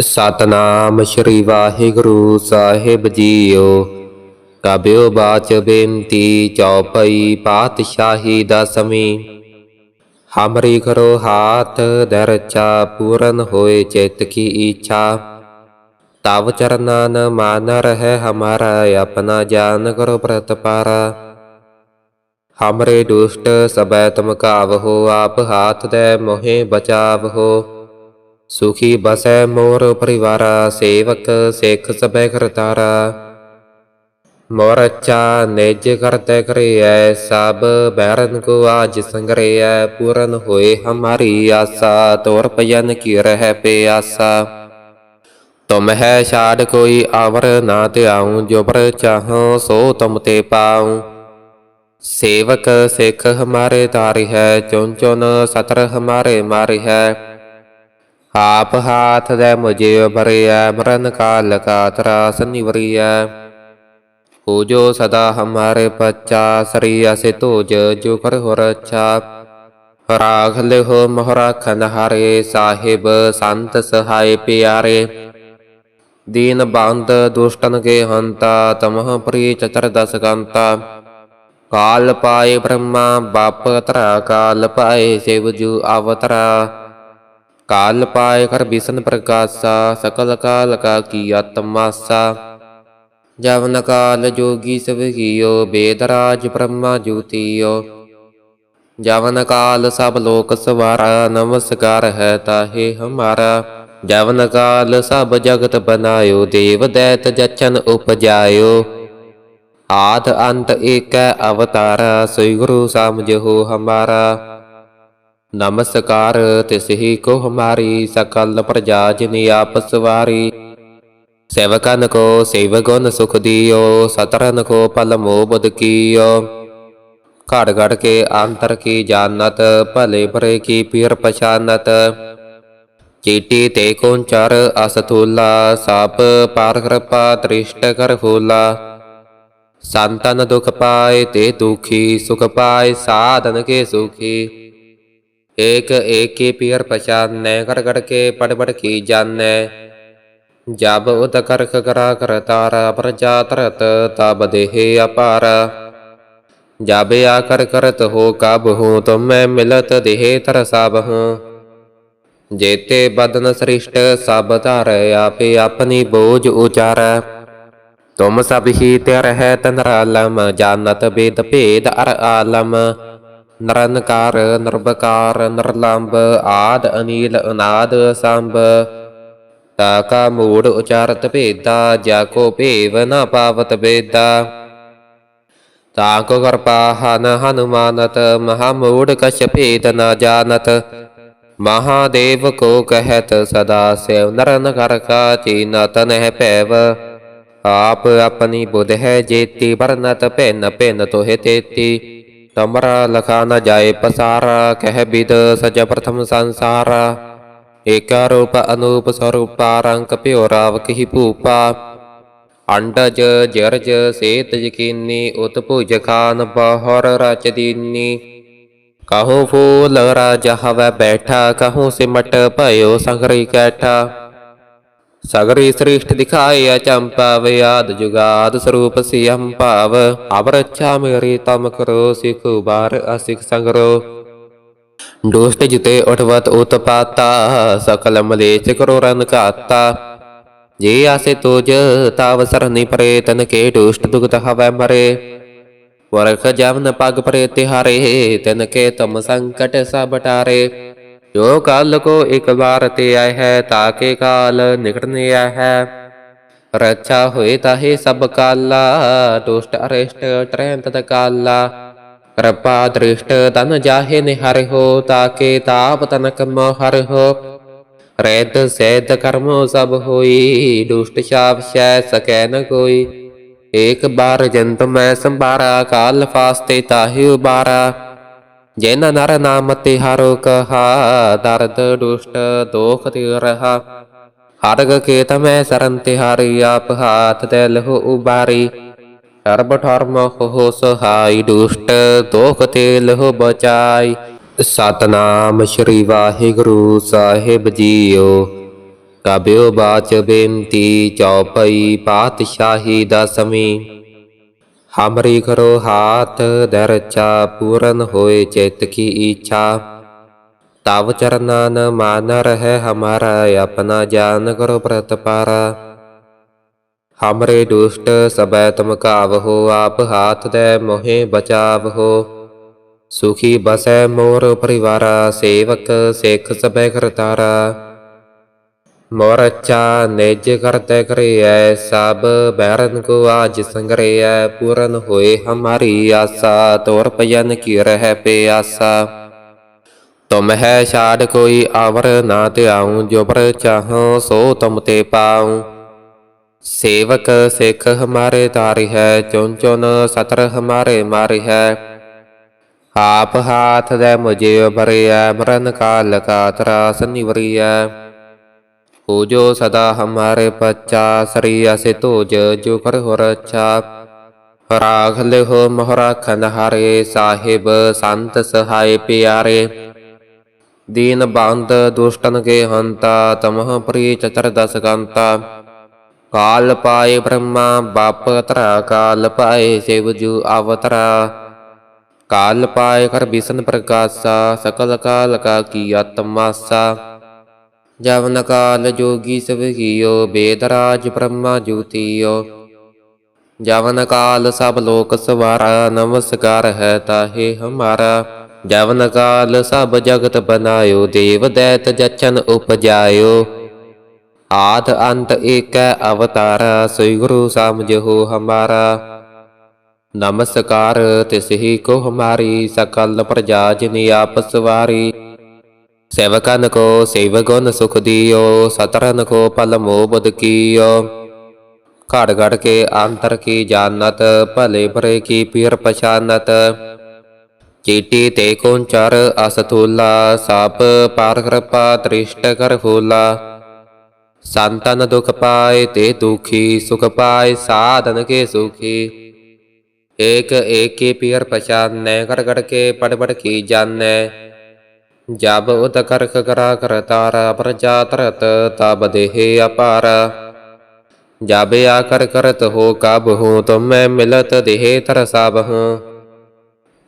ਸਤਨਾਮ ਸ਼੍ਰੀ ਵਾਹਿਗੁਰੂ ਸਾਹਿਬ ਜੀਓ। ਕਬਿਓ ਬਾਚ ਬੇਨਤੀ ਚੌਪਈ ਪਾਤਸ਼ਾਹੀ ਦਸਮੀ ਹਮਰੀ ਕਰੋ ਹਾਥ ਦਰਚਾ ਪੂਰਨ ਹੋਏ ਚਿਤ ਕੀ ਇੱਛਾ ਤਵ ਚਰਨਾਨ ਮਾਨ ਰਹਿ ਹਮਾਰਾ ਆਪਣਾ ਜਾਨ ਕਰੋ ਪ੍ਰਤਪਾਰਾ। ਹਮਰੇ ਦੁਸ਼ਟ ਸਬੈ ਤੁਮ ਕਾਵਹੋ ਆਪ ਹਾਥ ਦੇ ਮੋਹਿ ਬਚਾਵਹੋ ਸੁਖੀ ਬਸੈ ਮੋਰ ਪਰਿਵਾਰਾ, ਸੇਵਕ ਸਿੱਖ ਸਬੈ ਕਰਤਾਰਾ। ਮੋਰ ਅੱਛਾ ਨਿਜ ਕਰਤੇ ਕਰਿਐ, ਸਭ ਬੈਰਨ ਕੋ ਆਜ ਸੰਗਰਿਐ, ਪੂਰਨ ਹੋਏ ਹਮਾਰੀ ਆਸਾ, ਤੋਰ ਭਜਨ ਕੀ ਰਹਿ ਪਿਆਸਾ। ਤੁਮ ਹੈ ਛਾੜ ਕੋਈ ਆਵਰ ਨਾ ਧਿਆਉ, ਜੋ ਪਰ ਚਾਹੋ ਸੋ ਤੁਮ ਤੇ ਪਾਉ। ਸੇਵਕ ਸਿੱਖ ਹਮਾਰੇ ਤਾਰਿ ਹੈ ਚੁਨ ਚੁਨ ਸਤਰ ਹਮਾਰੇ ਮਾਰਿ ਹੈ। ਆਪ ਹਾਥ ਦੇ ਮੁਝੇ ਭਰਿਆ ਮਰਨ ਕਾਲ ਕਾ ਤਰਾਸ ਨਿਵਰਿਆ ਹੋ ਜੋ ਸਦਾ ਹਮਾਰੇ ਪੱਚਾ ਸਰੀਆ ਸੇ ਤੋਜ ਜੋ ਕਰ ਹੋ ਰੱਛਾ ਰਾਖ ਲਿਹੋ ਮੋਹਰਾ ਖਨਹਾਰੇ ਸਾਹਿਬ ਸੰਤ ਸਹਾਇ ਪਿਆਰੇ ਦੀਨ ਬੰਦ ਦੁਸ਼ਟਨ ਕੇ ਹੰਤਾ ਤਮਹ ਪ੍ਰੀ ਚਤਰ ਦਸ ਕੰਤਾ ਕਾਲ ਪਾਏ ਬ੍ਰਹਮਾ ਬਾਪ ਤਰਾ ਕਾਲ ਪਾਏ ਸਿਵ ਜੂ ਅਵਤਰਾ ਕਾਲ ਪਾਏ ਕਰ ਬਿਸ਼ਨ ਪ੍ਰਕਾਸ਼ਾ ਸਕਲ ਕਾਲ ਕਾ ਕੀ ਆਤਮਾਸਾ। ਜਵਨ ਕਾਲ ਜੋਗੀ ਸਭ ਕੀਓ, ਬੇਦ ਰਾਜ ਬ੍ਰਹਮਾ ਜੂਤੀਓ। ਜਵਨ ਕਾਲ ਸਭ ਲੋਕ ਸਵਾਰਾ, ਨਮਸਕਾਰ ਹੈ ਤਾਹੇ ਹਮਾਰਾ। ਜਵਨ ਕਾਲ ਸਭ ਜਗਤ ਬਨਾਇਓ, ਦੇਵ ਦੈਤ ਜਚਨ ਉਪਜਾਇਓ। ਆਦ ਅੰਤ ਏਕੈ ਅਵਤਾਰਾ, ਸ੍ਰੀ ਗੁਰੂ ਸਮਝੋ ਹਮਾਰਾ। ਨਮਸਕਾਰ ਤਿਸਹੀ ਕੋ ਹਮਾਰੀ ਸਕਲ ਪ੍ਰਜਾ ਜਿਨੀ ਆਪ ਸਵਾਰੀ ਸੇਵਕਨ ਕੋ ਸੇਵਗੁਣ ਸੁਖ ਦਿਓ, ਸਤਰਨ ਕੋ ਪਲ ਮੋਬਦ ਕੀਓ। ਘੜ ਘੜ ਕੇ ਅੰਤਰ ਕੀ ਜਾਣਤ, ਭਲੇ ਭਰੇ ਕੀ ਪੀਰ ਪਛਾਨਤ। ਚੀਟੀ ਤੇ ਕੋੰਚਰ ਅਸਤੂਲਾ ਸਭ ਪਾਰ ਕਿਰਪਾ ਤ੍ਰਿਸ਼ਟ ਕਰ ਫੂਲਾ ਸੰਤਨ ਦੁਖ ਪਾਏ ਤੇ ਦੁਖੀ, ਸੁਖ ਪਾਏ ਸਾਧਨ ਕੇ ਸੁਖੀ। ਏਕ ਏਕੇ ਪੀਰ ਪਛਾਨੈ ਕਰ ਕਰ ਕੇ ਪੜ ਪੜ ਕੀ ਜਾਣੈ ਜਬ ਉਦ ਕਰਖ ਕਰਾ ਕਰ ਤਾਰਾ ਪ੍ਰਜਾ ਤਰਤ ਤਬ ਦੇਹ ਅਪਾਰ ਜਬ ਆ ਕਰ ਕਰਤ ਹੋ ਕਬ ਹੂੰ ਤੁਮੈ ਮਿਲਤ ਦੇਹ ਤਰ ਸਭ ਹੂੰ ਜੇਤੇ ਬਦਨ ਸ੍ਰਿਸ਼ਟ ਸਭ ਧਾਰ ਆਪੇ ਆਪਣੀ ਬੋਝ ਉਚਾਰੈ ਤੁਮ ਸਭ ਹੀ ਤੇ ਰਹਿ ਤਨ ਆਲਮ ਜਾਣਤ ਬੇਦ ਭੇਦ ਅਰ ਆਲਮ ਨਰਨਕਾਰ, ਨਿਰਭਕਾਰ, ਨਿਰਲੰਬ, ਆਦ, ਅਨੀਲ, ਅਨਾਦ, ਸੰਭ। ਤਾ ਕਾ ਮੂੜ ਉਚਾਰਤ ਭੇਦਾ, ਜਾ ਕੋ ਭੇਵ ਨ ਪਾਵਤ ਬੇਦਾ ਤਾ ਕੋ ਕਰਪਾ ਹਨ ਹਨੁਮਾਨਤ, ਮਹਾ ਮੂੜ ਕਛ ਭੇਦ ਨ ਜਾਣਤ। ਮਹਾਦੇਵ ਕੋ ਕਹਿਤ, ਸਦਾ ਸੇਵ ਨਰਨ ਕਰ ਕਾ ਚੀਨਤ ਨਹਿ ਭੈਵ। ਆਪ ਆਪਣੀ ਬੁਧ ਹੈ ਜੇਤੀ, ਵਰਨਤ ਭਿੰਨ ਭਿੰਨ ਤੋਹਿ ਤੇਤੀ। ਤਮਰਾ ਲਖਾ ਨ ਜਾਏ ਪਸਾਰਾ, ਕਹਿ ਬਿਦ ਸਜ ਪ੍ਰਥਮ ਸੰਸਾਰਾ। ਏਕਾ ਰੂਪ ਅਨੂਪ ਸਰੂਪਾ ਰੰਗ ਭਿਓ ਰਾਵ ਕਹੀ ਭੂਪਾ। ਅੰਡਜ, ਜਰਜ, ਸੇਤ ਯਕੀਨੀ, ਉਤ ਭੁਜ ਖਾਨ ਬਹਰ ਰਚ ਦੀਨੀ। ਕਹੋ ਫੂਲ ਰਾਜ ਹਵੈ ਬੈਠਾ, ਕਹੂੰ ਸਿਮਟ ਭਇਓ ਸੰਗਰੀ ਕੈਠਾ। ਸਗਰੀ ਸ੍ਰਿਸ਼ਟ ਦਿਖਾਇਆ ਚੰਪਾ ਜੁਗਾਦ ਸਰੂਪ ਸਿਯੰ ਭਾਵ। ਅਬ ਮੇਰੀ ਤਮ ਕਰੋ, ਸਿਖ ਬਾਰ ਅਸਿਖ ਸੰਗਰੋ। ਦੁਸ਼ਟ ਜਿਤੇ ਉਠਵਤ ਉਤਪਾਤਾ ਸਕਲ ਮਲੇਚ ਕਰੋ ਰਨ ਘਾਤਾ। ਜੇ ਆਸੇ ਤੁਜ, ਤਾਵ ਸਰਨੀ ਪਰੇ, ਤਨ ਕੇ ਦੁਸ਼ਟ ਦੁਗਤ ਹਵੈ ਮਰੇ। ਵਰਖ ਜਮਨ ਪਗ ਪਰੇ ਤਿਹਾਰੇ, ਤਨ ਕੇ ਤਮ ਸੰਕਟ ਸਭ ਟਾਰੇ। ਜੋ ਕਾਲ ਕੋ ਇੱਕ ਵਾਰ ਤੇ ਆਇ ਹੈ ਤਾਕੇ ਕਾਲ ਨਿਕਟਨੇ ਆਇ ਹੈ। ਰੱਛਾ ਹੋਏ ਤਾਹੇ ਸਭ ਕਾਲਾ, ਦੁਸ਼ਟ ਅਰਿਸ਼ਟ ਟਰੈਂਤ ਕਾਲਾ ਕਿਰਪਾ ਦ੍ਰਿਸ਼ਟ ਤਨ ਜਾਹੇ ਨਿਹਰਿ ਹੋ ਤਾਕੇ ਤਾਪ ਤਨਕ ਮੋਹਰ ਹੋ। ਰੈਤ ਸੈਦ ਕਰਮੋ ਸਭ ਹੋਈ, ਦੁਸ਼ਟ ਸ਼ਾਪ ਸ਼ੈ ਸਕੈ ਨ ਕੋਈ। ਏਕ ਬਾਰ ਜੰਤ ਮੈਂ ਸੰਭਾਰਾ, ਕਾਲ ਫਾਸਤੇ ਤਾਹੇ ਉਬਾਰਾ। ਜਿਨ ਨਰ ਨਾਮ ਤੇ ਹਰੋ ਕਹਾ, ਦਰਦ ਦੁਸ਼ਟ ਦੋਖ ਤੇ ਰਹਾ। ਹਰਗ ਕੇ ਤਮੈ ਸਰਨ ਤੇ ਹਰਿ, ਆਪ ਹਾਥ ਦੇ ਲਹੁ ਉਬਾਰੀ। ਸਰਬ ਠਰਮ ਹੋ ਸਹਾਈ, ਦੁਸ਼ਟ ਦੋਖ ਤੇ ਲਹੁ ਬਚਾਈ। ਸਤਨਾਮ ਸ਼੍ਰੀ ਵਾਹਿਗੁਰੂ ਸਾਹਿਬ ਜੀਓ। ਕਬਿਓ ਬਾਚ ਬੇਨਤੀ, ਚੌਪਈ ਪਾਤਸ਼ਾਹੀ ਦਸਵੀਂ। ਹਮਰੀ ਕਰੋ ਹਾਥ ਦਰਚਾ ਪੂਰਨ ਹੋਏ ਚਿਤ ਕੀ ਇੱਛਾ ਤਵ ਚਰਨਾ ਮਾਨ ਰਹਿ ਹਮਾਰਾ, ਆਪਣਾ ਜਾਨ ਕਰੋ ਪ੍ਰਤਪਾਰਾ। ਹਮਰੇ ਦੁਸ਼ਟ ਸਬੈ ਤੁਮ ਕਾਵਹੋ ਆਪ ਹਾਥ ਦੇ ਮੋਹਿ ਬਚਾਵਹੋ ਸੁਖੀ ਬਸੈ ਮੋਰ ਪਰਿਵਾਰਾ, ਸੇਵਕ ਸਿੱਖ ਸਬੈ ਕਰਤਾਰਾ। ਮੋਰ ਅੱਛਾ ਨਿਜ ਕਰਤੇ ਕਰਿਐ, ਸਭ ਬੈਰਨ ਕੋ ਆਜ ਸੰਗਰਿਐ, ਪੂਰਨ ਹੋਏ ਹਮਾਰੀ ਆਸਾ, ਤੋਰ ਭਜਨ ਕੀ ਰਹਿ ਪਿਆਸਾ। ਤੁਮ ਹੈ ਛਾੜ ਕੋਈ ਆਵਰ ਨਾ ਧਿਆਉ, ਜੋ ਪਰ ਚਾਹੋ ਸੋ ਤੁਮ ਤੇ ਪਾਉ। ਸੇਵਕ ਸਿੱਖ ਹਮਾਰੇ ਤਾਰਿ ਹੈ ਚੁਨ ਚੁਨ ਸਤਰ ਹਮਾਰੇ ਮਾਰਿ ਹੈ। ਆਪ ਹਾਥ ਦੇ ਮੁਝੇ ਭਰਿਆ ਮਰਨ ਕਾਲ ਕਾ ਤਰਾਸ ਨਿਵਰਿਆ ਹੋ ਜੋ ਸਦਾ ਹਮਾਰੇ ਪੱਚਾ ਸਰੀਆ ਸੇ ਤੋਜ ਜੋ ਕਰ ਹੋ ਰੱਛਾ ਰਾਖ ਲਿਹੋ ਮਹਰਾਖਨ ਹਾਰੇ ਸਾਹਿਬ ਸੰਤ ਸਹਾਇ ਪਿਆਰੇ ਦੀਨ ਬੰਦ ਦੁਸ਼ਟਨ ਕੇ ਹੰਤਾ ਤਮਹ ਪ੍ਰੀ ਚਤਰ ਦਸ ਕੰਤਾ ਕਾਲ ਪਾਏ ਬ੍ਰਹਮਾ ਬਾਪ ਤਰਾ ਕਾਲ ਪਾਏ ਸ਼ਿਵ ਜੂ ਅਵਤਰਾ ਕਾਲ ਪਾਏ ਕਰ ਬਿਸ਼ਨ ਪ੍ਰਕਾਸ਼ਾ ਸਕਲ ਕਾਲ ਕਾ ਆਤਮਾਸਾ ਜਵਨ ਕਾਲ ਜੋਗੀ ਸਭ ਕੀਓ, ਬੇਦਰਾਜ ਬ੍ਰਹਮਾ ਜੂਤੀਓ। ਜਵਨ ਕਾਲ ਸਭ ਲੋਕ ਸਵਾਰਾ, ਨਮਸਕਾਰ ਹੈ ਤਾਹੇ ਹਮਾਰਾ। ਜਵਨ ਕਾਲ ਸਭ ਜਗਤ ਬਨਾਇਓ, ਦੇਵ ਦੈਤ ਜਚਨ ਉਪਜਾਇਓ। ਆਦ ਅੰਤ ਏਕੈ ਅਵਤਾਰ ਸੋਈ ਗੁਰੂ ਸਮਝੋ ਹਮਾਰਾ। ਨਮਸਕਾਰ ਤਿਸਹੀ ਕੋ ਹਮਾਰੀ, ਸਕਲ ਪ੍ਰਜਾ ਜਿਨੀ ਆਪ ਸਵਾਰੀ ਸੇਵਕਨ ਕੋ ਸੇਵਗੁਣ ਸੁਖ ਦਿਓ ਸਤਰਨ ਕੋ ਪਲ ਮੋਬਦ ਕੀਓ ਘੜ ਘੜ ਕੇ ਅੰਤਰ ਕੀ ਜਾਣਤ ਭਲੇ ਭਰੇ ਕੀ ਪੀਰ ਪਛਾਨਤ ਚੀਟੀ ਤੇ ਕੋੰਚਰ ਅਸਤੂਲਾ ਸਭ ਪਾਰ ਕਿਰਪਾ ਤ੍ਰਿਸ਼ਟ ਕਰ ਫੂਲਾ ਸੰਤਨ ਦੁਖ ਪਾਏ ਤੇ ਦੁਖੀ ਸੁਖ ਪਾਏ ਸਾਧਨ ਕੇ ਸੁਖੀ ਏਕ ਏਕ ਕੀ ਪੀਰ ਪਛਾਨੈ ਕਰ ਕਰ ਕੇ ਪੜ ਪੜ ਕੀ ਜਾਣੈ ਜਬ ਉਤ ਕਰਖ ਕਰਾ ਕਰਤਾਰ ਪ੍ਰਜਾ ਤਰਤ ਤਬ ਦੇਹ ਅਪਾਰ। ਜਬ ਆ ਕਰਤ ਹੋ ਕਬ ਹੂੰ, ਤੁਮੈ ਮਿਲਤ ਦੇਹ ਤਰ ਸਭ ਹੂੰ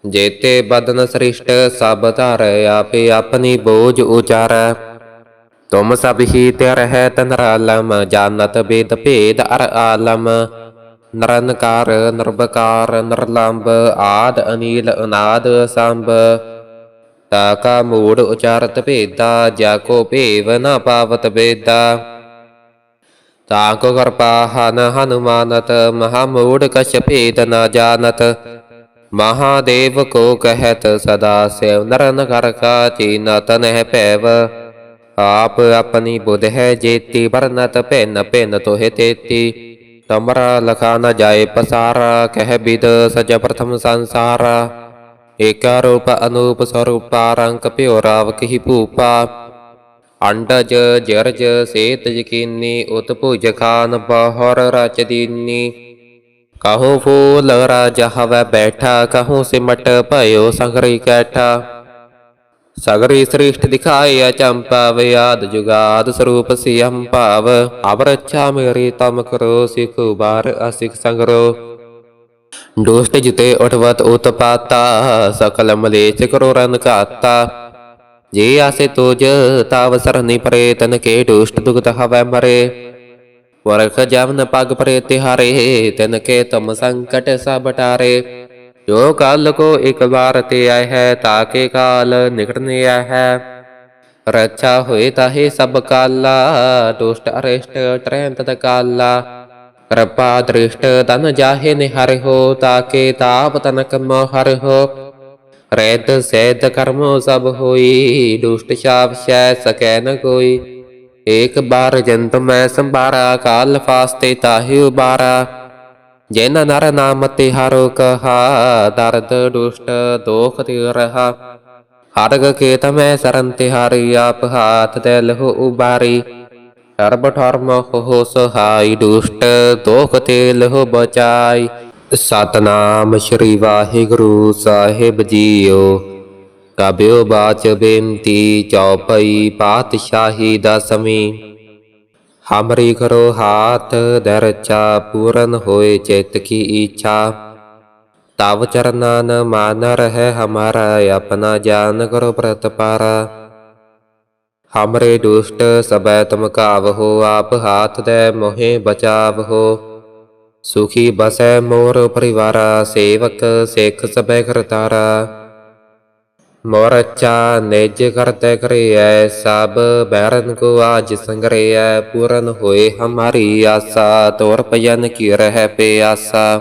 ਜੇਤੇ ਬਦਨ ਸ੍ਰਿਸ਼ਟ ਸਭ ਧਾਰ, ਆਪੇ ਆਪਣੀ ਬੋਝ ਉਚਾਰੈ। ਤੁਮ ਸਭ ਹੀ ਤੇ ਰਹਿ ਤਨਰ ਆਲਮ ਬੇਦ ਭੇਦ ਅਰ ਆਲਮ। ਨਰਨਕਾਰ, ਨਿਰਭਕਾਰ, ਨਿਰਲੰਬ, ਆਦ ਅਨੀਲ, ਅਨਾਦ, ਸੰਭ। ਤਾ ਕਾ ਮੂੜ ਉਚਾਰਤ ਭੇਦਾ, ਜਾ ਕੋ ਭੇਵ ਨ ਪਾਵਤ ਬੇਦਾ। ਤਾ ਕੋ ਕਰਪਾ ਹਨ ਹਨੁਮਾਨਤ, ਮਹਾ ਮੂੜ ਕਛ ਭੇਦ ਨ ਜਾਣਤ। ਮਹਾਦੇਵ ਕੋ ਕਹਿਤ, ਸਦਾ ਸੇਵ ਨਰਨ ਕਰ ਕਾ ਚੀਨ ਤਨ ਭੈਵ। ਆਪ ਆਪਣੀ ਬੁਧ ਹੈ ਜੇਤੀ, ਵਰਨਤ ਭਿੰਨ ਭਿੰਨ ਤੋਹਿ ਤੇਤੀ। ਤਮਰਾ ਲਖਾ ਨ ਜਾਏ ਪਸਾਰਾ, ਕਹਿ ਬਿਦ ਸਜ ਪ੍ਰਥਮ ਸੰਸਾਰਾ। ਏਕਾ ਰੂਪ ਅਨੂਪ ਸਰੂਪਾ ਰੰਗ ਭਿਓ ਰਾਵ ਕਹੀ ਭੂਪਾ ਅੰਡਜ ਜਰਜ ਸੇਤ ਯਕੀਨੀ ਉਤ ਭੁਜ ਖਾਨ ਬਹਰ ਰਚ ਦੀਨੀ ਕਹੋ ਫੂਲ ਰਾਜ ਹਵੈ ਬੈਠਾ ਕਹੂੰ ਸਿਮਟ ਭਇਓ ਸੰਗਰੀ ਕੈਠਾ ਸਗਰੀ ਸ੍ਰਿਸ਼ਟ ਦਿਖਾਇਆ ਚੰਪਾ ਵਿਆਦ ਜੁਗਾਦ ਸਰੂਪ ਸਿਯੰ ਭਾਵ ਅਬ ਮੇਰੀ ਤਮ ਕਰੋ ਸਿਖ ਉਬਾਰ ਅਸਿਖ ਸੰਗਰੋ ਦੁਸ਼ਟ ਜਿਤੇ ਉਠਵਤ ਉਤਪਾਤਾ, ਸਕਲ ਮਲੇਚ ਕਰੋ ਰਨ ਘਾਤਾ। ਜੇ ਆਸੇ ਤੋਜ, ਤਾਵ ਸਰਨੀ ਪਰੇ, ਤਨ ਕੇ ਦੁਸ਼ਟ ਦੁਗਤ ਹਵੈ ਵਰਖ ਜਵਨ ਪਗ ਪਰੇ ਤਿਹਾਰੇ, ਤਨ ਕੇ ਤਮ ਸੰਕਟ ਸਭ ਟਾਰੇ। ਜੋ ਕਾਲ ਕੋ ਇੱਕ ਵਾਰ ਤੇ ਆਇ ਹੈ ਤਾਕੇ ਕਾਲ ਨਿਕਟਨੇ ਆਇ ਹੈ। ਰੱਛਾ ਹੋਏ ਤਾਹੇ ਸਭ ਕਾਲਾ, ਦੁਸ਼ਟ ਅਰਿਸ਼ਟ ਟਰੈਨ ਕਾਲਾ ਕਿਰਪਾ ਦ੍ਰਿਸ਼ਟ ਤਨ ਜਾਹੇ ਨਿਹਰਿ ਤਾਕੇ ਤਾਪ ਤਨਕ ਮੋ ਹਰਿ ਹੋ ਕਰਮੋ ਸਭ ਹੋਈ ਦੁਸ਼ਟ ਸ਼ਾਪ ਸ਼ੈ ਸਕੈ ਨ ਕੋਈ ਏਕ ਬਾਰ ਜੰਤ ਮੈਂ ਸੰਭਾਰਾ ਕਾਲ ਫਾਸਤੇ ਤਾਹੇ ਉਬਾਰਾ ਜਿਨ ਨਰ ਨਾਮ ਤੇ ਹਰੋ ਕਹਾ ਦਰਦ ਦੁਸ਼ਟ ਦੋਖ ਤੇ ਰਹਾ ਹਰਗ ਕੇ ਤਮੈ ਸਰਨ ਹਰਿ ਆਪ ਹਾਥ ਤੇ ਲਹੋ ਉਬਾਰੀ ਸਰਬ ਧਰਮ ਹੋ ਸਹਾਈ ਦੁਸ਼ਟ ਦੋਖ ਤੇ ਲਹੋ ਬਚਾਈ ਸਤਨਾਮ ਸ਼੍ਰੀ ਵਾਹਿਗੁਰੂ ਸਾਹਿਬ ਜੀਓ ਕਬਿਓ ਬਾਚ ਬੇਨਤੀ ਚੌਪਈ ਪਾਤਸ਼ਾਹੀ ਦਸਵੀਂ ਹਮਰੀ ਕਰੋ ਹਾਥ ਦਰਚਾ ਪੂਰਨ ਹੋਏ ਚਿਤ ਕੀ ਇੱਛਾ ਤਵ ਚਰਨਾ ਮਾਨ ਰਹਿ ਹਮਾਰਾ ਆਪਣਾ ਜਾਨ ਕਰੋ ਪ੍ਰਤਪਾਰਾ ਹਮਰੇ ਦੁਸ਼ਟ ਸਬੈ ਤੁਮ ਕਾਵਹੋ ਆਪ ਹਾਥ ਦੇ ਮੋਹਿ ਬਚਾਵਹੋ ਸੁਖੀ ਬਸੈ ਮੋਰ ਪਰਿਵਾਰਾ ਸੇਵਕ ਸਿੱਖ ਸਬੈ ਕਰਤਾਰਾ ਮੋਰ ਅੱਛਾ ਨਿਜ ਕਰਤੇ ਕਰਿਐ ਸਭ ਬੈਰਨ ਕੋ ਆਜ ਸੰਗਰਿਐ ਪੂਰਨ ਹੋਏ ਹਮਾਰੀ ਆਸਾ ਤੋਰ ਭਜਨ ਕੀ ਰਹਿ ਪਿਆਸਾ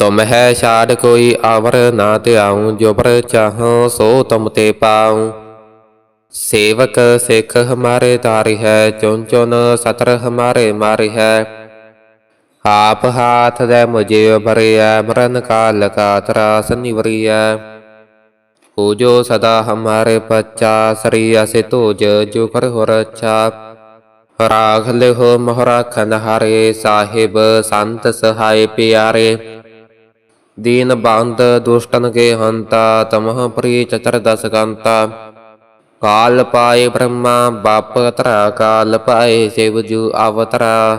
ਤੁਮ ਹੈ ਛਾੜ ਕੋਈ ਆਵਰ ਨਾ ਧਿਆਉ ਜੋ ਪਰ ਚਾਹੋ ਸੋ ਤੁਮ ਤੇ ਪਾਉ ਸੇਵਕ ਸਿੱਖ ਹਮਾਰੇ ਤਾਰਿ ਹੈ ਚੁਨ ਚੁਨ ਸਤਰ ਹਮਾਰੇ ਮਾਰਿ ਹੈ। ਆਪ ਹਾਥ ਦੇ ਮੁਝੇ ਭਰਿਆ ਮਰਨ ਕਾਲ ਕਾ ਤਰਾਸ ਨਿਵਰਿਆ ਹੋ ਜੋ ਸਦਾ ਹਮਾਰੇ ਪੱਚਾ ਸਰੀਆ ਸੇ ਤੋਜ ਜੋ ਕਰ ਹੋ ਰੱਛਾ ਰਾਖ ਲਿਹੋ ਮਹਰਾਖਨ ਹਾਰੇ ਸਾਹਿਬ ਸੰਤ ਸਹਾਇ ਪਿਆਰੇ। ਦੀਨ ਬੰਦ ਦੁਸ਼ਟਨ ਕੇ ਹੰਤਾ, ਤਮਹ ਪ੍ਰੀ ਚਤਰ ਦਸ ਕੰਤਾ ਕਾਲ ਪਾਏ ਬ੍ਰਹਮਾ, ਬਾਪ ਤਰਾ ਕਾਲ ਪਾਏ ਸ਼ਿਵ ਜੂ ਅਵਤਰਾ।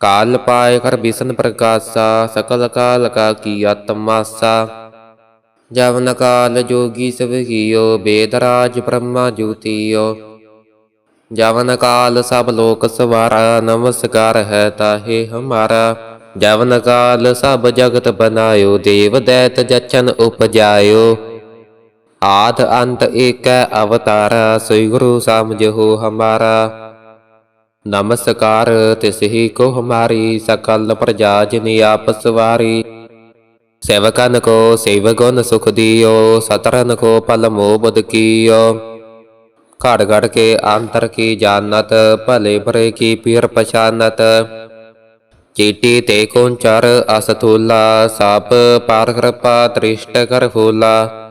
ਕਾਲ ਪਾਏ ਕਰ ਬਿਸ਼ਨ ਪ੍ਰਕਾਸ਼ਾ, ਸਕਲ ਕਾਲ ਕਾ ਕੀ ਆਤਮਾਸਾ। ਜਵਨ ਕਾਲ ਜੋਗੀ ਸਭ ਕੀਓ ਬੇਦਰਾਜ ਬ੍ਰਹਮਾ ਜੂਤੀਓ। ਜਵਨ ਕਾਲ ਸਭ ਲੋਕ ਸਵਾਰਾ, ਨਮਸਕਾਰ ਹੈ ਤਾਹੇ ਹਮਾਰਾ। ਜਵਨ ਕਾਲ ਸਭ ਜਗਤ ਬਨਾਇਓ, ਦੇਵ ਦੈਤ ਜਚਨ ਉਪਜਾਇਓ। ਆਦ ਅੰਤ ਏਕੈ ਅਵਤਾਰਾ ਸੋਈ ਗੁਰੂ ਸਮਝੋ ਹਮਾਰਾ। ਨਮਸਕਾਰ ਤਿਸਹੀ ਕੋ ਹਮਾਰੀ, ਸਕਲ ਪ੍ਰਜਾ ਜਿਨੀ ਆਪਸ ਵਾਰੀ। ਸੇਵਕਨ ਕੋ ਸੇਵਗੁਣ ਸੁਖ ਦਿਓ, ਸਤਰਨ ਕੋ ਪਲ ਮੋਬਦ ਕੀਓ। ਘੜ ਘੜ ਕੇ ਅੰਤਰ ਕੀ ਜਾਣਤ, ਭਲੇ ਭਰੇ ਕੀ ਪੀਰ ਪਛਾਨਤ। ਚੀਟੀ ਤੇ ਕੋੰਚਰ ਅਸਤੂਲਾ ਸਭ ਪਾਰ ਕਿਰਪਾ ਦ੍ਰਿਸ਼ਟ ਕਰ ਫੂਲਾ।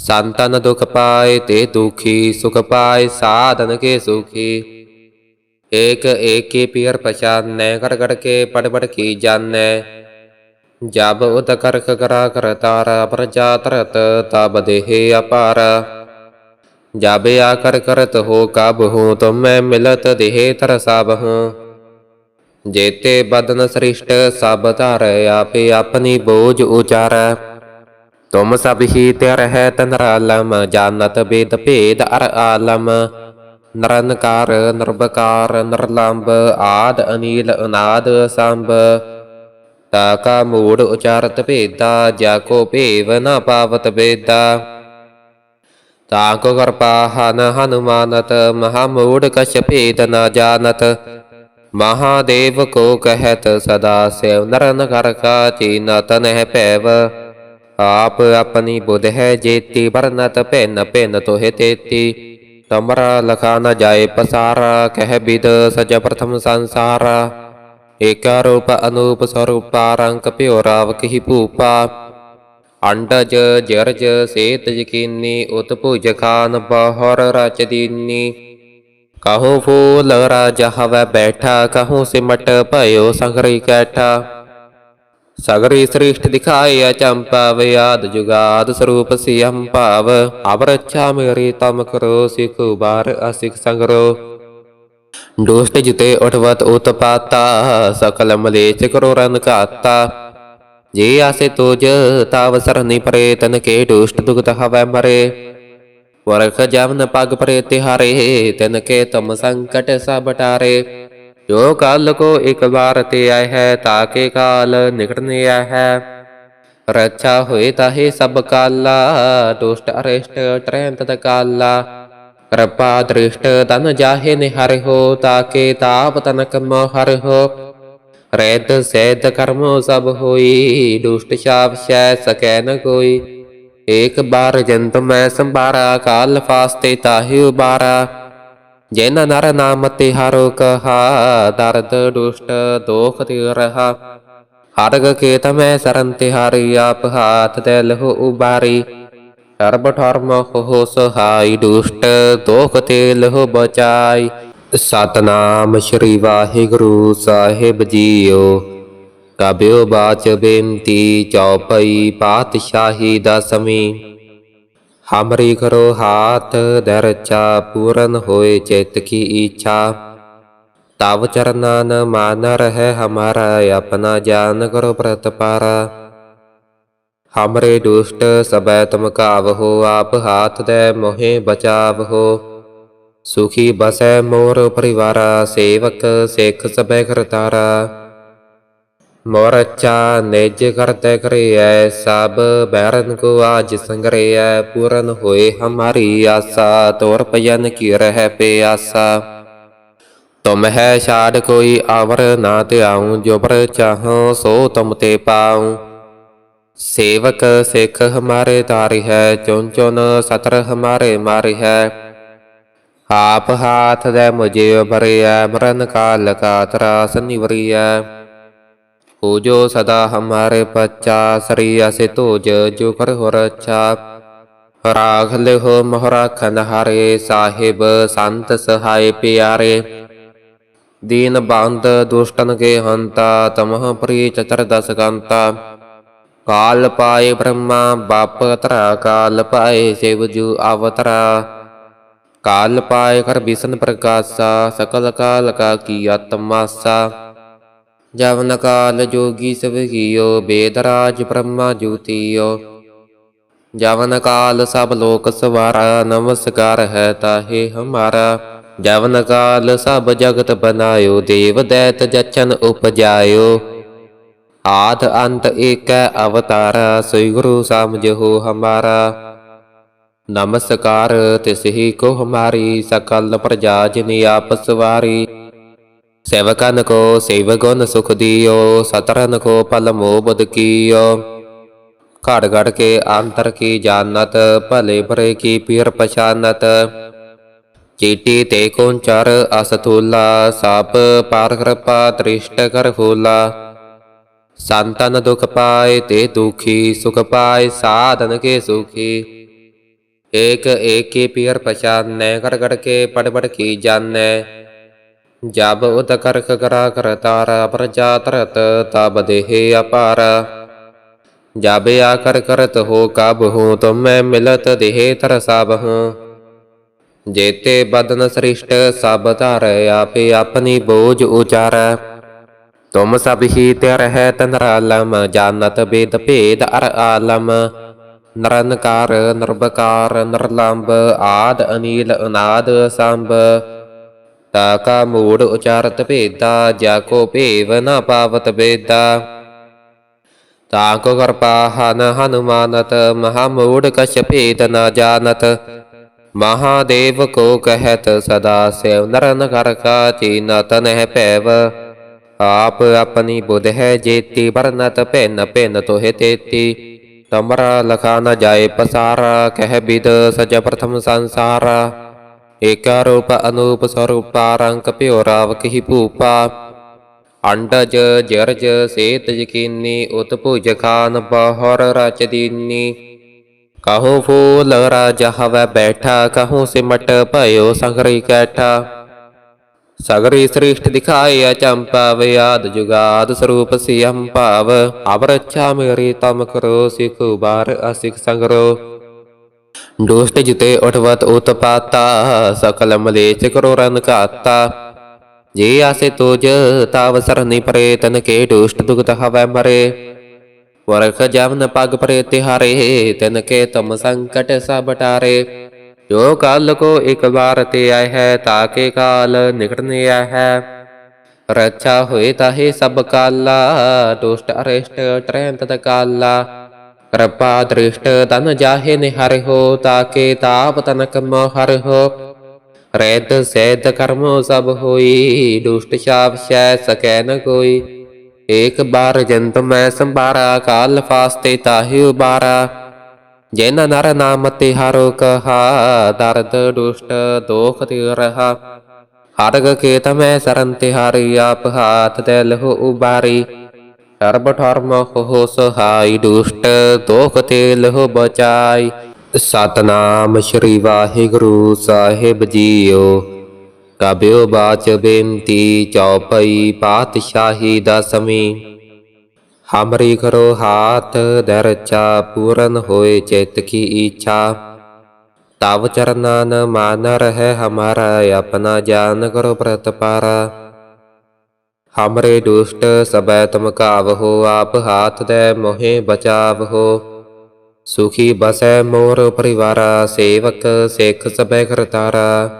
ਸੰਤਨ ਦੁਖ ਪਾਏ ਤੇ ਦੁਖੀ ਸੁਖ ਪਾਏ ਸਾਧਨ ਕੇ ਸੁਖੀ ਏਕ ਏਕ ਕੀ ਪੀਰ ਪਛਾਨੈ ਕਰ ਕਰ ਕੇ ਪੜ ਪੜ ਕੀ ਜਾਣੈ ਜਬ ਉਤ ਕਰਖ ਕਰਾ ਕਰਤਾਰ ਪ੍ਰਜਾ ਤਰਤ ਤਬ ਦੇਹ ਅਪਾਰ ਜਬ ਆ ਕਰ ਕਰਤ ਹੋ ਕਬ ਹੂੰ ਤੁਮੈ ਮਿਲਤ ਦੇਹ ਤਰ ਸਭ ਹੂੰ ਜੇਤੇ ਬਦਨ ਸ੍ਰਿਸ਼ਟ ਸਭ ਧਾਰ ਆਪੇ ਆਪਣੀ ਬੋਝ ਉਚਾਰੈ ਤੁਮ ਸਭ ਹੀ ਤੇ ਰਹਿ ਤਨਰਾਲਮ ਜਾਣਤ ਬੇਦ ਭੇਦ ਅਰ ਆਲਮ। ਨਰਨਕਾਰ ਨਿਰਭਕਾਰ ਨਿਰਲੰਬ, ਆਦ, ਅਨੀਲ, ਅਨਾਦ, ਸੰਭ। ਤਾ ਕਾ ਮੂੜ ਉਚਾਰਤ ਭੇਦਾ, ਜਾ ਕੋ ਭੇਵ ਨ ਪਾਵਤ ਬੇਦਾ। ਤਾ ਕੋ ਕਰਪਾ ਹਨ ਹਨੁਮਾਨਤ, ਮਹਾ ਮੂੜ ਕਛ ਭੇਦ ਨ ਜਾਣਤ ਮਹਾਦੇਵ ਕੋ ਕਹਿਤ, ਸਦਾ ਸੇਵ ਨਰਨ ਕਰ ਕਾ ਚੀਨ ਤਨਹਿ ਭੈਵ। ਆਪ ਆਪਣੀ ਬੁਧ ਹੈ ਜੇਤੀ, ਵਰਨਤ ਭਿੰਨ ਭਿੰਨ ਤੋਹਿ ਤੇਤੀ। ਤਮਰਾ ਲਖਾ ਨ ਜਾਏ ਪਸਾਰਾ, ਕਹਿ ਬਿਦ ਸਜ ਪ੍ਰਥਮ ਸੰਸਾਰਾ। ਏਕਾ ਰੂਪ ਅਨੂਪ ਸਰੂਪਾ ਰੰਗ ਭਿਓ ਰਾਵ ਕਹੀ ਭੂਪਾ। ਅੰਡਜ, ਜਰਜ, ਸੇਤ ਯਕੀਨੀ, ਉਤ ਭੁਜ ਖਾਨ ਬਹਰ ਰਚਦੀਨੀ ਕਹੋ ਫੂਲ ਰਾਜ ਹਵੈ ਬੈਠਾ, ਕਹੂੰ ਸਿਮਟ ਭਇਓ ਸੰਗਰੀ ਕੈਠਾ। ਸਗਰੀ ਸ੍ਰਿਸ਼ਟ ਦਿਖਾਏ ਅਚੰਪਾ ਵਿਆਦ ਜੁਗਾਦ ਸਰੂਪ ਸਿਯੰ ਭਾਵ ਅਬ ਰੱਛਾ ਮੇਰੀ ਤਮ ਕਰੋ ਸਿਖ ਉਬਾਰ ਅਸਿਖ ਸੰਗਰੋ ਦੁਸ਼ਟ ਜਿਤੇ ਉਠਵਤ ਉਤਪਾਤਾ ਸਕਲ ਮਲੇਚ ਕਰੋ ਰਨ ਘਾਤਾ ਜੇ ਆਸੇ ਤੋਜ ਤਾਵ ਸਰਨੀ ਪਰੇ ਤਨ ਕੇ ਦੁਸ਼ਟ ਦੁਗਤ ਹਵੈ ਮਰੇ ਵਰਖ ਜਵਨ ਪਗ ਪਰੇ ਤਿਹਾਰੇ ਤਨ ਕੇ ਤਮ ਸੰਕਟ ਸਭ ਟਾਰੇ ਜੋ ਕਾਲ ਕੋ ਇੱਕ ਵਾਰ ਤੇ ਆਇ ਹੈ ਤਾਕੇ ਕਾਲ ਨਿਕਟਨੇ ਆਇ ਹੈ। ਰੱਛਾ ਹੋਏ ਤਾਹੇ ਸਭ ਕਾਲਾ, ਦੁਸ਼ਟ ਅਰਿਸ਼ਟ ਟਰੈਂਤ ਤ ਕਾਲਾ ਕਿਰਪਾ ਦ੍ਰਿਸ਼ਟ ਤਨ ਜਾਹੇ ਨਿਹਰਿ ਹੋ ਤਾਕੇ ਤਾਪ ਤਨਕ ਮੋਹਰਿ ਹੋ। ਰੈਦ ਸੈਦ ਕਰਮੋ ਸਭ ਹੋਈ, ਦੁਸ਼ਟ ਸ਼ਾਪ ਸ਼ੈ ਸਕੈ ਨ ਕੋਈ। ਏਕ ਬਾਰ ਜੰਤ ਮੈਂ ਸੰਭਾਰਾ, ਕਾਲ ਫਾਸਤੇ ਤਾਹਿ ਉਬਾਰਾ। ਜਿਨ ਨਰ ਨਾਮ ਤੇ ਹਰੋ ਕਹਾ, ਦਰਦ ਦੁਸ਼ਟ ਦੋਖ ਤੇ ਰਹਾ। ਹਰਗ ਕੇ ਤਮੈ ਸਰਨ ਤੇ ਹਰਿ, ਆਪ ਹਾਥ ਤੇ ਲਹੁ ਉਬਾਰੀ। ਸਰਬ ਧਰਮ ਹੋ ਸਹਾਈ, ਦੁਸ਼ਟ ਦੋਖ ਤੇ ਲਹੁ ਬਚਾਈ। ਸਤਨਾਮ ਸ੍ਰੀ ਵਾਹਿਗੁਰੂ ਸਾਹਿਬ ਜੀਓ। ਕਬਿਓ ਬਾਚ ਬੇਨਤੀ, ਚੌਪਈ ਪਾਤਸ਼ਾਹੀ ਦਸਵੀਂ। ਹਮਰੀ ਕਰੋ ਹਾਥ ਦਰਚਾ ਪੂਰਨ ਹੋਏ ਚਿਤ ਕੀ ਇੱਛਾ ਤਵ ਚਰਨਾਨ ਮਾਨ ਰਹਿ ਹਮਾਰਾ ਆਪਣਾ ਜਾਨ ਕਰੋ ਪ੍ਰਤਪਾਰ ਹਮਰੇ ਦੁਸ਼ਟ ਸਬੈ ਤੁਮ ਕਾਵ ਹੋ ਆਪ ਹਾਥ ਦੇ ਮੋਹਿ ਬਚਾਵ ਹੋ ਸੁਖੀ ਬਸੈ ਮੋਰ ਪਰਿਵਾਰਾ ਸੇਵਕ ਸਿੱਖ ਸਬੈ ਕਰਤਾਰਾ ਮੋਰਚਾ ਨਿਜ ਕਰਤੇ ਕਰਿਐ, ਸਭ ਬੈਰਨ ਕੋ ਆਜ ਸੰਗਰਿਐ, ਪੂਰਨ ਹੋਏ ਹਮਾਰੀ ਆਸਾ, ਤੋਰ ਪਯਨ ਕੀ ਰਹਿ ਪਿਆਸਾ। ਤੁਮ ਹੈ ਛਾੜ ਕੋਈ ਆਵਰ ਨਾ ਧਿਆਉ ਜੋਬਰ ਚਾਹੋ ਸੋ ਤੁਮ ਤੇ ਪਾਉ। ਸੇਵਕ ਸਿੱਖ ਹਮਾਰੇ ਤਾਰੀ ਹੈ ਚੁਨ ਚੁਨ ਸਤਰ ਹਮਾਰੇ ਮਾਰੀ ਹੈ। ਆਪ ਹਾਥ ਦੇ ਮੁਝੇ ਭਰਿਆ ਮਰਨ ਕਾਲ ਕਾਤਰਾ ਤਰਾਸ ਨਿਵਰਿਆ हो जो सदा हमारे बच्चा सरिया से तोज जो कर हो रक्षा राख ले हो मोहराखन हारे साहिब संत सहाय प्यारे दीन बांध दुष्टन के हंता तमह प्री चतर दस गंता काल पाए ब्रह्मा बाप तरा काल पाए शिवजू अवतरा काल पाए कर विष्ण प्रकाशा सकल काल का किया तमासा ਜਵਨ ਕਾਲ ਜੋਗੀ ਸਭੀਓ ਬੇਦਰਾਜ ਬ੍ਰਹਮਾ ਜੂਤੀਓ। ਜਵਨ ਕਾਲ ਸਭ ਲੋਕ ਸਵਾਰਾ, ਨਮਸਕਾਰ ਹੈ ਤਾਹੇ ਹਮਾਰਾ। ਜਵਨ ਕਾਲ ਸਭ ਜਗਤ ਬਨਾਇਓ, ਦੇਵ ਦੈਤ ਜਚਨ ਉਪਜਾਇਓ। ਆਦ ਅੰਤ ਏਕੈ ਅਵਤਾਰ, ਸ੍ਰੀ ਗੁਰੂ ਸਮਝੋ ਹਮਾਰਾ। ਨਮਸਕਾਰ ਤਿਸਹੀ ਕੋ ਹਮਾਰੀ, ਸਕਲ ਪ੍ਰਜਾ ਜਿਨ ਆਪਸ ਵਾਰੀ સેવકાનકો સેવકોન સુખ દિયો સતરનકો પલમો બદકીયો ਘੜ ਘੜ ਕੇ ਅੰਤਰ ਕੀ ਜਾਣਤ ਭਲੇ ਭਰੇ ਕੀ ਪੀਰ ਪਛਾਨਤ ਚੀਟੀ ਤੇ ਕੋੰਚਰ ਅਸਤੂਲਾ ਸਭ ਪਾਰ ਕਿਰਪਾ ਤ੍ਰਿਸ਼ਟ ਕਰ ਫੂਲਾ ਸੰਤਨ ਦੁਖ ਪਾਏ ਤੇ ਦੁਖੀ ਸੁਖ ਪਾਏ ਸਾਧਨ ਕੇ ਸੁਖੀ ਏਕ ਏਕ ਕੀ ਪੀਰ ਪਛਾਨੈ ਕਰ ਕਰ ਕੇ ਪੜ ਪੜ ਕੀ ਜਾਣੈ ਜਬ ਉਦਕਰ ਕਰਾ ਕਰਤਾਰ ਪ੍ਰਜਾ ਤਰਤ ਤਬ ਦੇਹ ਅਪਾਰ। ਜਬ ਆਕਰ ਕਰਤ ਹੋ ਕਬ ਹੂੰ, ਤੁਮ ਮੈਂ ਮਿਲਤ ਦੇਹ ਤਰ ਸਭ ਹੂੰ। ਜੇਤੇ ਬਦਨ ਸ੍ਰਿਸ਼ਟ, ਸਭ ਧਾਰ ਆਪੇ ਆਪਣੀ ਬੋਝ ਉਚਾਰ। ਤੁਮ ਸਭ ਹੀ ਤਿਰ ਹੈ ਤਨਰਾਲਮ ਜਾਨਤ ਬੇਦ ਭੇਦ ਅਰ ਆਲਮ। ਨਰਨਕਾਰ, ਨਿਰਭਕਾਰ, ਨਿਰਲੰਬ, ਆਦ ਅਨੀਲ, ਅਨਾਦ, ਸੰਭ। ਤਾ ਕਾ ਮੂੜ ਉਚਾਰਤ ਭੇਦਾ ਜਾ ਕੋ ਭੇਵ ਨ ਪਾਵਤ ਬੇਦਾ। ਤਾ ਕੋ ਕਰਪਾ ਹਨ ਹਨੁਮਾਨਤ, ਮਹਾ ਮੂੜ ਕਛ ਭੇਦ ਨ ਜਾਣਤ। ਮਹਾਦੇਵ ਕੋ ਕਹਿਤ, ਸਦਾ ਸੇਵ ਨਰਨ ਕਰ ਕਾ ਚੀਨ ਤਨਹਿ ਭੈਵ। ਆਪ ਆਪਣੀ ਬੁਧ ਹੈ ਜੇਤੀ, ਵਰਨਤ ਭਿੰਨ ਭਿੰਨ ਤੋਹਿ ਤੇਤੀ। ਤਮਰਾ ਲਖਾ ਨ ਜਾਏ ਪਸਾਰਾ, ਕਹਿ ਬਿਦ ਸਜ ਪ੍ਰਥਮ ਸੰਸਾਰਾ। ਏਕਾ ਰੂਪ ਅਨੂਪ ਸਰੂਪਾ ਰੰਗ ਭਿਓ ਰਾਵ ਕਹੀ ਭੂਪਾ ਅੰਡਜ, ਜਰਜ, ਸੇਤ, ਯਕੀਨੀ ਉਤ ਭੁਜ ਖਾਨ, ਬਹਰ ਰਚ ਦੀਨੀ ਫੂਲ, ਰਾਜ ਹਵੈ ਬੈਠਾ, ਕਹੂ ਸਿਮਟ, ਭਇਓ ਸੰਗਰੀ ਕੈਠਾ। ਸਗਰੀ ਸ੍ਰਿਸ਼ਟ ਦਿਖਾਇਆ ਚੰਪਾ, ਵਿਆਦ ਜੁਗਾਦ ਸਰੂਪ ਸਿਯੰ ਭਾਵ ਅਵਰ ਮੇਰੀ ਤਮ ਕਰੋ ਸਿਖ ਉਬਾਰ ਅਸਿਖ ਸੰਗਰੋ। ਦੁਸ਼ਟ ਜਿਤੇ ਉਠਵਤ ਉਤਪਾਤਾ ਸਕਲ ਮਲੇਚ ਕਰੋ ਰਨ ਘਾਤਾ। ਜੇ ਆਸੇ ਤੋਜ ਤਾਵ ਸਰਨੀ ਪਰੇ, ਤਨ ਕੇ ਦੁਸ਼ਟ ਦੁਗਤ ਹਵੈ ਮਰੇ। ਵਰਖ ਜਵਨ ਪਗ ਪਰੇ ਤਿਹਾਰੇ, ਤਨ ਕੇ ਤਮ ਸੰਕਟ ਸਭ ਟਾਰੇ। ਜੋ ਕਾਲ ਕੋ ਇੱਕ ਵਾਰ ਤੇ ਆਇ ਹੈ ਤਾਕੇ ਕਾਲ ਨਿਕਟਨੇ ਆਇ ਹੈ। ਰੱਛਾ ਹੋਏ ਤਾਹੇ ਸਭ ਕਾਲਾ, ਦੁਸ਼ਟ ਅਰਿਸ਼ਟ ਟਰੈਨ ਕਾਲਾ कृपा दृष्ट तन जाहे निहर हो ताके ताप तनक हर हो रैत सैद कर्म सब होई दुष्ट शाप शै सकै न कोई एक बार जंत मैं संभारा काल फास्ते ताहि उबारा जैन नर नाम तिहारो कहा दर्द दुष्ट दोख रहा हरग के तमै सरन तिहारी आप हाथ दिल हो उबारी ਸਰਬ ਧਰਮ ਹੋ ਸਹਾਈ ਦੁਸ਼ਟ ਦੋਖ ਤੇਲ ਹੋ ਬਚਾਈ ਸਤਨਾਮ ਸ੍ਰੀ ਵਾਹਿਗੁਰੂ ਸਾਹਿਬ ਜੀਓ। ਕਬਿਓ ਬਾਚ ਬੇਨਤੀ ਚੌਪਈ ਪਾਤਸ਼ਾਹੀ ਦਸਵੀਂ। ਹਮਰੀ ਕਰੋ ਹਾਥ ਦਰਚਾ ਪੂਰਨ ਹੋਏ ਚਿਤ ਕੀ ਇੱਛਾ। ਤਵ ਚਰਨਾਨ ਮਾਨ ਰਹਿ ਹਮਾਰਾ, ਆਪਣਾ ਜਾਨ ਕਰੋ ਪ੍ਰਤਪਾਰਾ। ਹਮਰੇ ਦੁਸ਼ਟ ਸਬੈ ਤੁਮ ਕਾਵਹੋ ਆਪ ਹਾਥ ਦੇ ਮੋਹਿ ਬਚਾਵਹੋ ਸੁਖੀ ਬਸੈ ਮੋਰ ਪਰਿਵਾਰਾ ਸੇਵਕ ਸਿੱਖ ਸਬੈ ਕਰਤਾਰਾ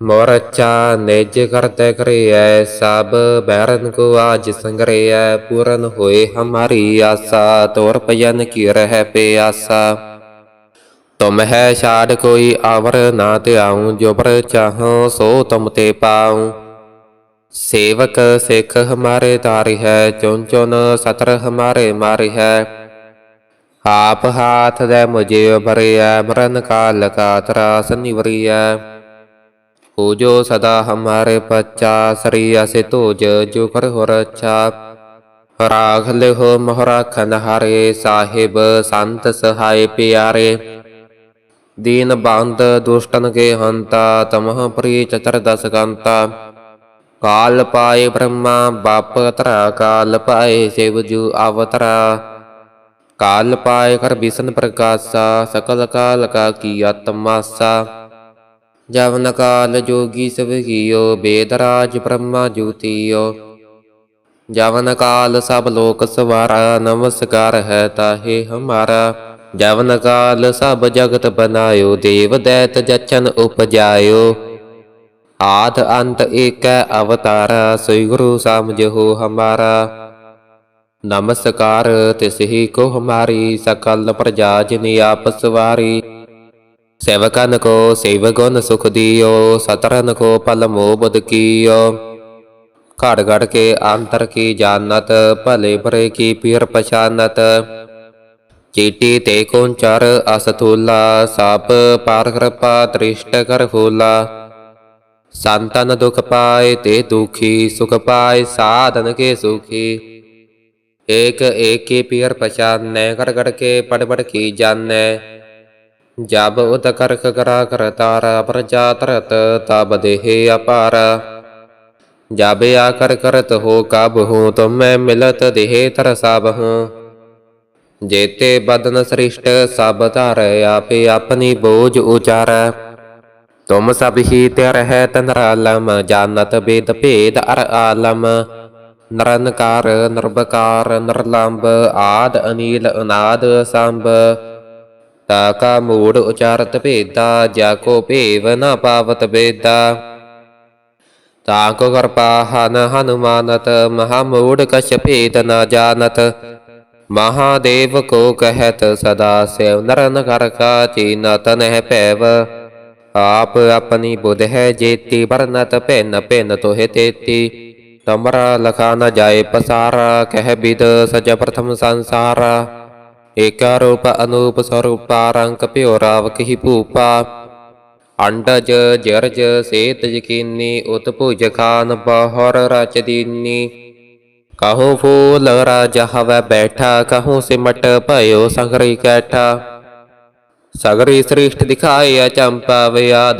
ਮੋਰ ਅੱਛਾ ਨਿਜ ਕਰਤੇ ਕਰਿਐ ਸਭ ਬੈਰਨ ਕੋ ਆਜ ਸੰਗਰਿਐ ਪੂਰਨ ਹੋਏ ਹਮਾਰੀ ਆਸਾ ਤੋਰ ਪਜਨ ਕੀ ਰਹਿ ਪਿਆਸਾ ਤੁਮ ਹੈ ਛਾੜ ਕੋਈ ਆਵਰ ਨਾ ਧਿਆਉ ਜੋ ਪਰ ਚਾਹੋ ਸੋ ਤੁਮ ਤੇ ਪਾਉ ਸੇਵਕ ਸਿੱਖ ਹਮਾਰੇ ਤਾਰਿ ਹੈ ਚੁਨ ਚੁਨ ਸਤਰ ਹਮਾਰੇ ਮਾਰਿ ਹੈ। ਆਪ ਹਾਥ ਦੇ ਮੁਝੇ ਭਰਿਆ ਮਰਨ ਕਾਲ ਕਾ ਤਰਾਸ ਨਿਵਰਿਆ ਹੋ ਸਦਾ ਹਮਾਰੇ ਪੱਚਾ ਸਰੀ ਅਸੇ ਤੋਜ ਜੋ ਕਰ ਹੋ ਰਛਾ ਰਾਖ ਲਿਹੋ ਮੋਹਰਾ ਖਨ ਹਾਰੇ ਸਾਹਿਬ ਸੰਤ ਸਹਾਇ ਪਿਆਰੇ। ਦੀਨ ਬੰਦ ਦੁਸ਼ਟਨ ਕੇ ਹੰਤਾ, ਤਮਹ ਪ੍ਰੀ ਚਤਰ ਦਸ ਕੰਤਾ ਕਾਲ ਪਾਏ ਬ੍ਰਹਮਾ, ਬਾਪ ਤਰਾ ਕਾਲ ਪਾਏ ਸ਼ਿਵ ਜੂ ਅਵਤਰਾ। ਕਾਲ ਪਾਏ ਕਰ ਬਿਸ਼ਨ ਪ੍ਰਕਾਸ਼ਾ, ਸਕਲ ਕਾਲ ਕਾ ਕੀ ਆਤਮਾਸਾ ਜਵਨ ਕਾਲ ਜੋਗੀ ਸਭ ਕੀਓ ਬੇਦਰਾਜ ਬ੍ਰਹਮਾ ਜੂਤੀਓ ਜਵਨ ਕਾਲ ਸਭ ਲੋਕ ਸਵਾਰਾ, ਨਮਸਕਾਰ ਹੈ ਤਾਹੇ ਹਮਾਰਾ। ਜਵਨ ਕਾਲ ਸਭ ਜਗਤ ਬਨਾਇਓ, ਦੇਵ ਦੈਤ ਜਚਨ ਉਪਜਾਇਓ। ਆਦ ਅੰਤ ਏਕੈ ਅਵਤਾਰਾ ਸੋਈ ਗੁਰੂ ਸਮਝੋ ਹਮਾਰਾ। ਨਮਸਕਾਰ ਤਿਸਹੀ ਕੋ ਹਮਾਰੀ, ਸਕਲ ਪ੍ਰਜਾ ਜਿਨੀ ਆਪ ਸਵਾਰੀ। ਸੇਵਕਨ ਕੋ ਸੇਵਗੁਣ ਸੁਖ ਦਿਓ, ਸਤਰਨ ਕੋ ਪਲ ਮੋਹ ਬੁਧ ਕੀਓ। ਘੜ ਘੜ ਕੇ ਅੰਤਰ ਕੀ ਜਾਣਤ, ਭਲੇ ਭਰੇ ਕੀ ਪੀਰ ਪਛਾਨਤ। ਚੀਟੀ ਤੇ ਕੋੰਚਰ ਅਸਥੂਲਾ ਸਭ ਪਾਰ ਕਿਰਪਾ ਦ੍ਰਿਸ਼ਟ ਕਰ ਫੂਲਾ। ਸੰਤਨ ਦੁਖ ਪਾਏ ਤੇ ਦੁਖੀ ਸੁਖ ਪਾਏ ਸਾਧਨ ਕੇ ਸੁਖੀ ਏਕ ਏਕ ਕੀ ਪੀਰ ਪਛਾਨੈ ਕਰ ਕਰ ਕੇ ਪੜ ਪੜ ਕੀ ਜਾਣੈ ਜਬ ਉਤ ਕਰਖ ਕਰਾ ਕਰ ਤਾਰਾ ਪ੍ਰਜਾ ਤਰਤ ਤਬ ਦੇਹ ਅਪਾਰ ਜਬ ਆ ਕਰ ਕਰਤ ਹੋ ਕਬ ਹੂੰ ਤੁਮੈ ਮਿਲਤ ਦੇਹ ਤਰ ਸਭ ਹੂੰ ਜੇਤੇ ਬਦਨ ਸ੍ਰਿਸ਼ਟ ਸਭ ਧਰ ਆਪੇ ਆਪਣੀ ਬੋਝ ਉਚਾਰੈ ਤੁਮ ਸਭ ਹੀ ਤੇ ਰਹਿ ਤਨਰਾਲਮ ਜਾਣਤ ਬੇਦ ਭੇਦ ਅਰ ਆਲਮ। ਨਰਨਕਾਰ, ਨਿਰਭਕਾਰ, ਨਿਰਲੰਬ, ਆਦ, ਅਨੀਲ, ਅਨਾਦ, ਸੰਭ। ਤਾ ਕਾ ਮੂੜ ਉਚਾਰਤ ਭੇਦਾ ਜਾ ਕੋ ਭੇਵ ਨ ਪਾਵਤ ਬੇਦਾ। ਤਾ ਕੋ ਕਰਪਾ ਹਨ ਹਨੁਮਾਨਤ, ਮਹਾ ਮੂੜ ਕਛ ਭੇਦ ਨ ਜਾਣਤ ਮਹਾਦੇਵ ਕੋ ਕਹਿਤ, ਸਦਾ ਸੇਵ ਨਰਨ ਕਰ ਕਾ ਚੀਨਤ ਨਹਿ ਭੈਵ। ਆਪ ਆਪਣੀ ਬੁਧ ਹੈ ਜੇਤੀ, ਵਰਨਤ ਭਿੰਨ ਭਿੰਨ ਤੋਹਿ ਤੇਤੀ। ਤਮਰਾ ਲਖਾ ਨ ਜਾਏ ਪਸਾਰਾ, ਕਹਿ ਬਿਦ ਸਜ ਪ੍ਰਥਮ ਸੰਸਾਰਾ। ਏਕਾ ਰੂਪ ਅਨੂਪ ਸਰੂਪਾ ਰੰਗ ਭਿਓ ਰਾਵ ਕਹੀ ਭੂਪਾ। ਅੰਡਜ, ਜਰਜ, ਸੇਤ ਯਕੀਨੀ, ਉਤ ਭੁਜ ਖਾਨ ਬਹਰ ਰਚਦੀਨੀ ਕਹੋ ਫੂਲ ਰਾਜ ਹਵੈ ਬੈਠਾ, ਕਹੋ ਸਿਮਟ ਭਇਓ ਸੰਗਰੀ ਕੈਠਾ। ਸਗਰੀ ਸ੍ਰਿਸ਼ਟ ਦਿਖਾਇਆ ਚੰਪਾ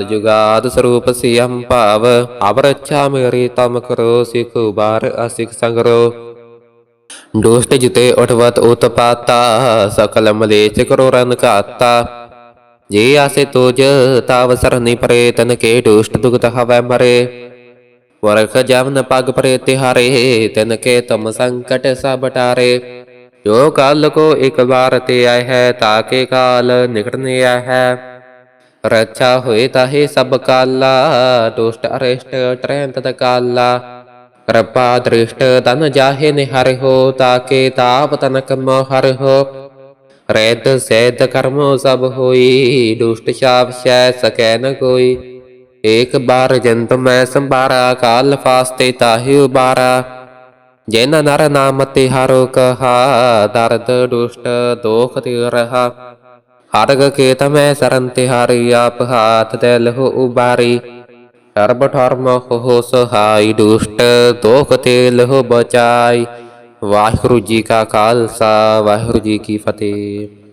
ਜੁਗਾਦ ਸਰੂਪ ਸਿਯੰ ਭਾਵ ਅਵਰ ਮੇਰੀ ਤਮ ਕਰੋ ਸਿਖ ਉਬਾਰ ਅਸਿਖ ਸੰਗਰੋ ਦੁਸ਼ਟ ਜਿਤੇ ਉਠਵਤ ਉਤਪਾਤਾ ਸਕਲ ਮਲੇਚ ਕਰੋ ਰਨ ਘਾਤਾ ਜੇ ਆਸੇ ਤੋਜ ਤਾਵ ਸਰਨੀ ਪਰੇ ਤਨ ਕੇ ਦੁਸ਼ਟ ਦੁਗਤ ਹਵੈ ਮਰੇ ਵਰਖ ਜਵਨ ਪਗ ਪਰੇ ਤਿਹਾਰੇ ਤਨ ਕੇ ਤਮ ਸੰਕਟ ਸਭ ਟਾਰੇ ਜੋ ਕਾਲ ਕੋ ਇੱਕ ਵਾਰ ਤੇ ਆਇ ਹੈ, ਤਾਕੇ ਕਾਲ ਨਿਕਟਨੇ ਆਇ ਹੈ। ਰੱਛਾ ਹੋਏ ਤਾਹੇ ਸਭ ਕਾਲਾ, ਦੁਸ਼ਟ ਅਰਿਸ਼ਟ ਟਰੈਨ ਤਤ ਕਾਲਾ। ਕਿਰਪਾ ਦ੍ਰਿਸ਼ਟ ਤਨ ਜਾਹੇ ਨਿਹਰਿ ਹੋ, ਤਾਕੇ ਤਾਪ ਤਨ ਤਨਕ ਹਰਿ ਹੋ। ਰੈਤ ਸੈਦ ਕਰਮੋ ਸਭ ਹੋਈ, ਦੁਸ਼ਟ ਸ਼ਾਪ ਸ਼ੈ ਸਕੈ ਨ ਕੋਈ। ਏਕ ਬਾਰ ਜੰਤ ਮੈਂ ਸੰਭਾਰਾ, ਕਾਲ ਫਾਸਤੇ ਤਾਹਿ ਉਬਾਰਾ। ਜਿਨ ਨਰ ਨਾਮ ਤੇ ਹਰੋ ਕਹਾ, ਦਰਦ ਦੁਸ਼ਟ ਦੋਖ ਤੇ ਰਹਾ। ਹਰਗ ਕੇ ਤਮੈ ਸਰਨ ਤੇ ਹਰਿ, ਆਪ ਹਾਥ ਤੇ ਲਹੁ ਉਬਾਰੀ। ਸਰਬ ਧਰਮ ਹੋ ਸਹਾਈ, ਦੁਸ਼ਟ ਦੋਖ ਤੇ ਲਹੁ ਬਚਾਈ। ਵਾਹਿਗੁਰੂ ਜੀ ਕਾ ਖਾਲਸਾ, ਵਾਹਿਗੁਰੂ ਜੀ ਕੀ ਫਤਿਹ।